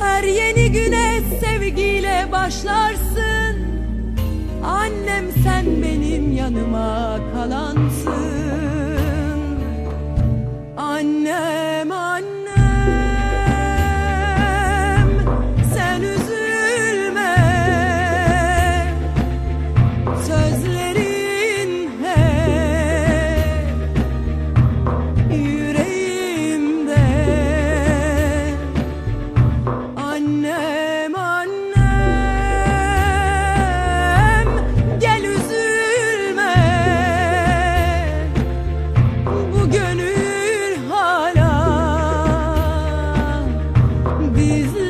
her yeni güne sevgiyle başlarsın. Annem sen benim yanımda Jesus.